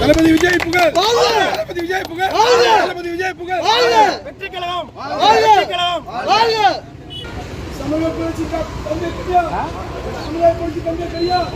தளபதி விஜய் புகழ். தளபதி விஜய் புகழ். தளபதி விஜய் புகழ். வெற்றி கழகம் வெற்றி கழகம் சமூக புரட்சி தந்தை பெரியார். சமூக புரட்சி தந்தை பெரியார்.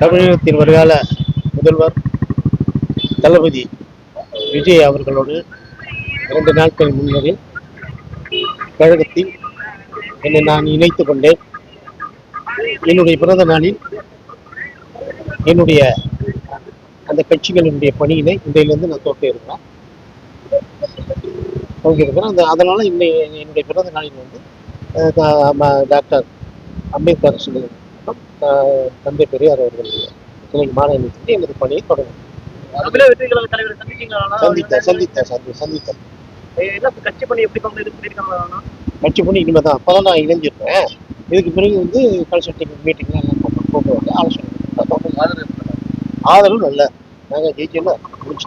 தமிழகத்தின் வருகால முதல்வர் தளபதி விஜய் அவர்களோடு இரண்டு நாட்கள் முன்னரே கழகத்தில் என்னை நான் இணைத்துக் கொண்டேன். என்னுடைய பிறந்த நாளில் என்னுடைய அந்த கட்சிகளினுடைய பணியினை இன்றையிலிருந்து நான் தோற்று இருக்கிறேன். துவங்கியிருக்கிறேன் அந்த அதனால இன்னை என்னுடைய பிறந்த நாளில் வந்து டாக்டர் அம்பேத்கர் சிலை அஹ், தந்தை பெரியார் அவர்கள் சிலைக்கு மாலை அணிவித்து எனது பணியை தொடங்கும் சந்தித்தேன் சந்தித்தேன் சந்தி சந்தித்தேன் கட்சி பணி எப்படி பண்ணி பண்ணிருக்காங்க கட்சி பண்ணி இனிமேல் தான். அப்போ தான் நான் இணைஞ்சிருப்பேன். இதுக்கு பிறகு வந்து கன்சல்டிங் மீட்டிங் எல்லாம் கூப்பிட்டு கூப்பிடுவாங்க ஆலோசனை ஆதரவு நல்ல நாங்கள் ஜெயிச்சோம்ல